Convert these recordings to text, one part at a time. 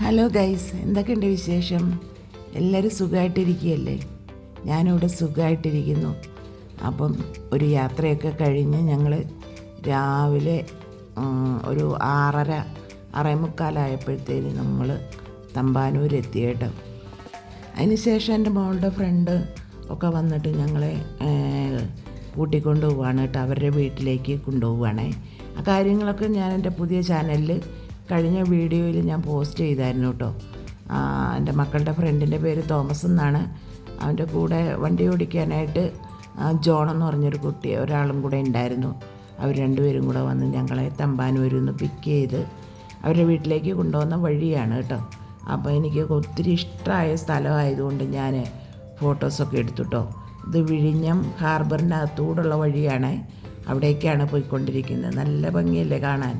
Hello guys എന്തൊക്കെയുണ്ട് വിശേഷം? എല്ലാവരും സുഖമായിട്ടിരിക്കുകയല്ലേ ഞാനിവിടെ സുഖമായിട്ടിരിക്കുന്നു അപ്പം ഒരു യാത്രയൊക്കെ കഴിഞ്ഞ് ഞങ്ങൾ രാവിലെ ഒരു ആറര അറേമുക്കാലായപ്പോഴത്തേന് നമ്മൾ തമ്പാനൂരെത്തി കേട്ടോ അതിനുശേഷം എന്റെ മോളുടെ ഫ്രണ്ട് ഒക്കെ വന്നിട്ട് ഞങ്ങളെ കൂട്ടിക്കൊണ്ട് പോവാണ് കേട്ടോ. അവരുടെ വീട്ടിലേക്ക് കൊണ്ടുപോവുകയാണേ ആ കാര്യങ്ങളൊക്കെ ഞാൻ എന്റെ പുതിയ ചാനലിൽ കഴിഞ്ഞ വീഡിയോയിൽ ഞാൻ പോസ്റ്റ് ചെയ്തായിരുന്നു കേട്ടോ. എന്റെ മക്കളുടെ ഫ്രണ്ടിന്റെ പേര് തോമസ് എന്നാണ്. അവന്റെ കൂടെ വണ്ടി ഓടിക്കാനായിട്ട് ജോൺ എന്ന് പറഞ്ഞൊരു കുട്ടി ഒരാളും കൂടെ ഉണ്ടായിരുന്നു. അവർ രണ്ടുപേരും കൂടെ വന്ന് ഞങ്ങളെ തമ്പാനൂരിൽ നിന്ന് പിക്ക് ചെയ്ത് അവരുടെ വീട്ടിലേക്ക് കൊണ്ടുവന്ന വഴിയാണ് കേട്ടോ. അപ്പോൾ എനിക്ക് ഒത്തിരി ഇഷ്ടമായ സ്ഥലമായതുകൊണ്ട് ഞാൻ ഫോട്ടോസൊക്കെ എടുത്തുട്ടോ ഇത് വിഴിഞ്ഞം ഹാർബറിനകത്തൂടുള്ള വഴിയാണ്. അവിടേക്കാണ് പോയിക്കൊണ്ടിരിക്കുന്നത്. നല്ല ഭംഗിയല്ലേ കാണാൻ?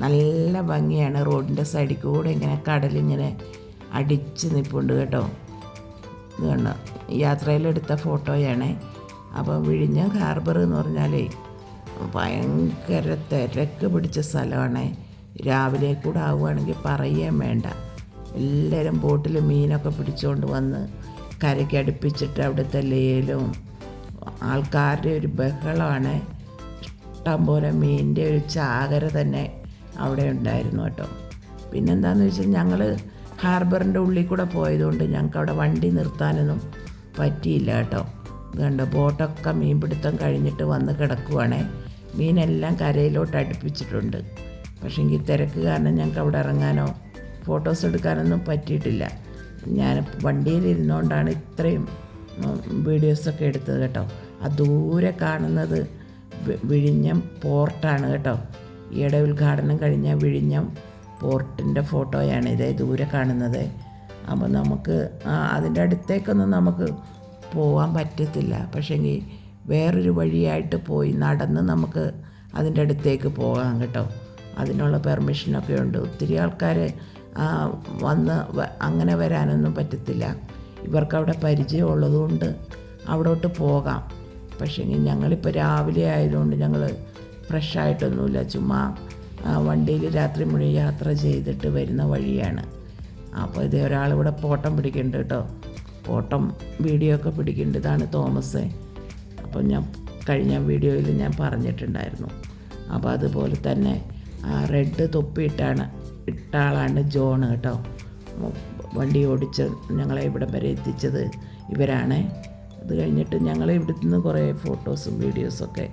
നല്ല ഭംഗിയാണ് റോഡിന്റെ സൈഡിൽ കൂടെ ഇങ്ങനെ കടലിങ്ങനെ അടിച്ച് നിൽപ്പുണ്ട് കേട്ടോ. ഇത് കണ്ടോ? യാത്രയിലെടുത്ത ഫോട്ടോയാണ്. അപ്പോൾ വിഴിഞ്ഞം ഹാർബർ എന്ന് പറഞ്ഞാലേ ഭയങ്കര തിരക്ക് പിടിച്ച സ്ഥലമാണ്. രാവിലെ കൂടെ ആവുകയാണെങ്കിൽ പറയുകയും വേണ്ട. എല്ലാവരും ബോട്ടിൽ മീനൊക്കെ പിടിച്ചുകൊണ്ട് വന്ന് കരയ്ക്ക് അടുപ്പിച്ചിട്ട് അവിടുത്തെ ലേലും ആൾക്കാരുടെ ഒരു ബഹളമാണ്. ഇഷ്ടം പോലെ മീനിന്റെ ഒരു ചാകര തന്നെ അവിടെ ഉണ്ടായിരുന്നു കേട്ടോ. പിന്നെന്താന്ന് വെച്ചാൽ ഞങ്ങൾ ഹാർബറിന്റെ ഉള്ളിൽ കൂടെ പോയതുകൊണ്ട് ഞങ്ങൾക്ക് അവിടെ വണ്ടി നിർത്താനൊന്നും പറ്റിയില്ല കേട്ടോ. കണ്ടോ ബോട്ടൊക്കെ മീൻപിടുത്തം കഴിഞ്ഞിട്ട് വന്ന് കിടക്കുവാണേ. മീനെല്ലാം കരയിലോട്ട് അടുപ്പിച്ചിട്ടുണ്ട്. പക്ഷേങ്കിൽ തിരക്ക് കാരണം ഞങ്ങൾക്ക് അവിടെ ഇറങ്ങാനോ ഫോട്ടോസ് എടുക്കാനൊന്നും പറ്റിയിട്ടില്ല. ഞാൻ വണ്ടിയിൽ ഇരുന്നുകൊണ്ടാണ് ഇത്രയും വീഡിയോസൊക്കെ എടുത്തത് കേട്ടോ. ആ ദൂരെ കാണുന്നത് വിഴിഞ്ഞം പോർട്ടാണ് കേട്ടോ. ഈയിടെ ഉദ്ഘാടനം കഴിഞ്ഞ വിഴിഞ്ഞം പോർട്ടിന്റെ ഫോട്ടോയാണ് ഇതേ ദൂരെ കാണുന്നത്. അപ്പോൾ നമുക്ക് അതിന്റെ അടുത്തേക്കൊന്നും നമുക്ക് പോകാൻ പറ്റത്തില്ല. പക്ഷേങ്കിൽ വേറൊരു വഴിയായിട്ട് പോയി നടന്ന് നമുക്ക് അതിന്റെ അടുത്തേക്ക് പോകാം കേട്ടോ. അതിനുള്ള പെർമിഷനൊക്കെ ഉണ്ട്. ഒത്തിരി ആൾക്കാർ വന്ന് അങ്ങനെ വരാനൊന്നും പറ്റത്തില്ല. ഇവർക്ക് അവിടെ പരിചയമുള്ളതുകൊണ്ട് അവിടോട്ട് പോകാം. പക്ഷേങ്കിൽ ഞങ്ങളിപ്പോൾ രാവിലെ ആയതുകൊണ്ട് ഞങ്ങൾ ഫ്രഷായിട്ടൊന്നുമില്ല. ചുമ്മാ വണ്ടിയിൽ രാത്രി മുഴുവൻ യാത്ര ചെയ്തിട്ട് വരുന്ന വഴിയാണ്. അപ്പോൾ ഇതേ ഒരാളിവിടെ പോട്ടം പിടിക്കുന്നുണ്ട് കേട്ടോ. പോട്ടം വീഡിയോ ഒക്കെ പിടിക്കുന്നുണ്ട് ഇതാണ് തോമസ്. അപ്പം ഞാൻ കഴിഞ്ഞ വീഡിയോയിൽ ഞാൻ പറഞ്ഞിട്ടുണ്ടായിരുന്നു. അപ്പോൾ അതുപോലെ തന്നെ റെഡ് തൊപ്പിയിട്ടാണ് ഇട്ട ആളാണ് ജോൺ കേട്ടോ. വണ്ടി ഓടിച്ച് ഞങ്ങളെ ഇവിടെ വരെ എത്തിച്ചത് ഇവരാണ്. അത് കഴിഞ്ഞിട്ട് ഞങ്ങൾ നിന്ന് കുറേ ഫോട്ടോസും വീഡിയോസൊക്കെ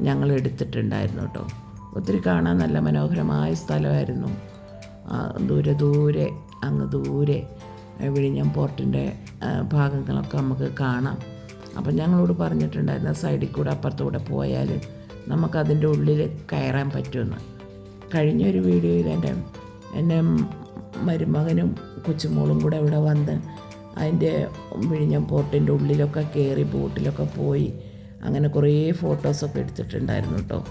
ഞങ്ങൾ എടുത്തിട്ടുണ്ടായിരുന്നു കേട്ടോ. ഒത്തിരി കാണാൻ നല്ല മനോഹരമായ സ്ഥലമായിരുന്നു. ദൂരെ ദൂരെ അങ്ങ് ദൂരെ വിഴിഞ്ഞം പോർട്ടിന്റെ ഭാഗങ്ങളൊക്കെ നമുക്ക് കാണാം. അപ്പം ഞങ്ങളോട് പറഞ്ഞിട്ടുണ്ടായിരുന്നു സൈഡിൽ കൂടെ അപ്പുറത്തൂടെ പോയാൽ നമുക്കതിന്റെ ഉള്ളിൽ കയറാൻ പറ്റുമെന്ന്. കഴിഞ്ഞൊരു വീഡിയോയിൽ എന്റെ എന്റെ മരുമകനും കൊച്ചുമോളും കൂടെ ഇവിടെ വന്ന് അതിന്റെ വിഴിഞ്ഞം പോർട്ടിന്റെ ഉള്ളിലൊക്കെ കയറി ബോട്ടിലൊക്കെ പോയി അങ്ങനെ കുറേ ഫോട്ടോസൊക്കെ എടുത്തിട്ടുണ്ടായിരുന്നു കേട്ടോ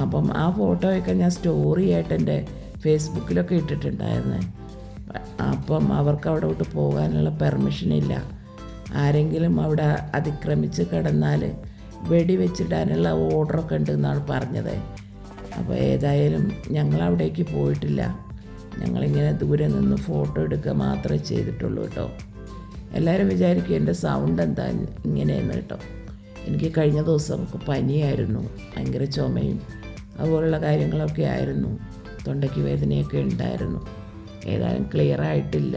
അപ്പം ആ ഫോട്ടോയൊക്കെ ഞാൻ സ്റ്റോറി ആയിട്ട് എന്റെ ഫേസ്ബുക്കിലൊക്കെ ഇട്ടിട്ടുണ്ടായിരുന്നു. അപ്പം അവർക്ക് അവിടെ വിട്ട് പോകാനുള്ള പെർമിഷൻ ഇല്ല. ആരെങ്കിലും അവിടെ അതിക്രമിച്ച് കിടന്നാൽ വെടിവെച്ചിടാനുള്ള ഓർഡറൊക്കെ ഉണ്ടെന്നാണ് പറഞ്ഞത്. അപ്പോൾ ഏതായാലും ഞങ്ങൾ അവിടേക്ക് പോയിട്ടില്ല. ഞങ്ങളിങ്ങനെ ദൂരെ നിന്ന് ഫോട്ടോ എടുക്കുക മാത്രമേ ചെയ്തിട്ടുള്ളൂ കേട്ടോ എല്ലാവരും വിചാരിക്കും എന്റെ സൗണ്ട് എന്താ ഇങ്ങനെയെന്ന് കേട്ടോ എനിക്ക് കഴിഞ്ഞ ദിവസം പനിയായിരുന്നു ഭയങ്കര ചുമയും അതുപോലുള്ള കാര്യങ്ങളൊക്കെ ആയിരുന്നു. തൊണ്ടയ്ക്ക് വേദനയൊക്കെ ഉണ്ടായിരുന്നു. ഏതായാലും ക്ലിയർ ആയിട്ടില്ല.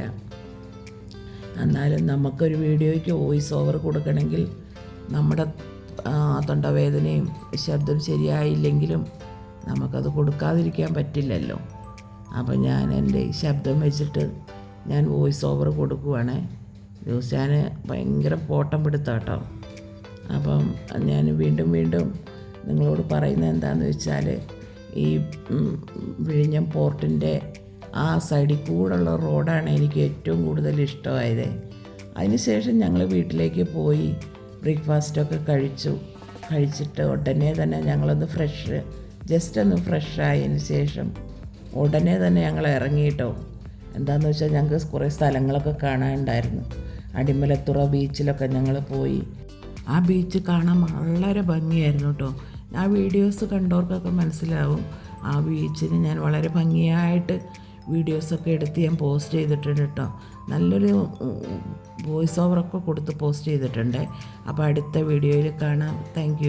എന്നാലും നമുക്കൊരു വീഡിയോയ്ക്ക് വോയിസ് ഓവർ കൊടുക്കണമെങ്കിൽ നമ്മുടെ തൊണ്ടവേദനയും ശബ്ദം ശരിയായില്ലെങ്കിലും നമുക്കത് കൊടുക്കാതിരിക്കാൻ പറ്റില്ലല്ലോ. അപ്പോൾ ഞാൻ എന്റെ ശബ്ദം വെച്ചിട്ട് ഞാൻ വോയിസ് ഓവർ കൊടുക്കുവാണേ. ഞാൻ ഭയങ്കര പോട്ടം പിടുത്താട്ടോ. അപ്പം ഞാൻ വീണ്ടും വീണ്ടും നിങ്ങളോട് പറയുന്നത് എന്താണെന്ന് വെച്ചാൽ ഈ വിഴിഞ്ഞം പോർട്ടിന്റെ ആ സൈഡിൽ കൂടെയുള്ള റോഡാണ് എനിക്ക് ഏറ്റവും കൂടുതൽ ഇഷ്ടമായത്. അതിനുശേഷം ഞങ്ങൾ വീട്ടിലേക്ക് പോയി ബ്രേക്ക്ഫാസ്റ്റൊക്കെ കഴിച്ചു. കഴിച്ചിട്ട് ഉടനെ തന്നെ ഞങ്ങളൊന്ന് ഫ്രഷ് ജസ്റ്റ് ഒന്ന് ഫ്രഷ് ആയതിന് ശേഷം ഉടനെ തന്നെ ഞങ്ങൾ ഇറങ്ങിയിട്ടോ. എന്താണെന്ന് വെച്ചാൽ ഞങ്ങൾക്ക് കുറേ സ്ഥലങ്ങളൊക്കെ കാണാനുണ്ടായിരുന്നു. അടിമലത്തുറ ബീച്ചിലൊക്കെ ഞങ്ങൾ പോയി. ആ ബീച്ച് കാണാൻ വളരെ ഭംഗിയായിരുന്നു കേട്ടോ ആ വീഡിയോസ് കണ്ടവർക്കൊക്കെ മനസ്സിലാവും. ആ ബീച്ചിന് ഞാൻ വളരെ ഭംഗിയായിട്ട് വീഡിയോസൊക്കെ എടുത്ത് ഞാൻ പോസ്റ്റ് ചെയ്തിട്ടുണ്ട് കേട്ടോ നല്ലൊരു വോയിസ് ഓവറൊക്കെ കൊടുത്ത് പോസ്റ്റ് ചെയ്തിട്ടുണ്ട്. അപ്പോൾ അടുത്ത വീഡിയോയിൽ കാണാം. താങ്ക്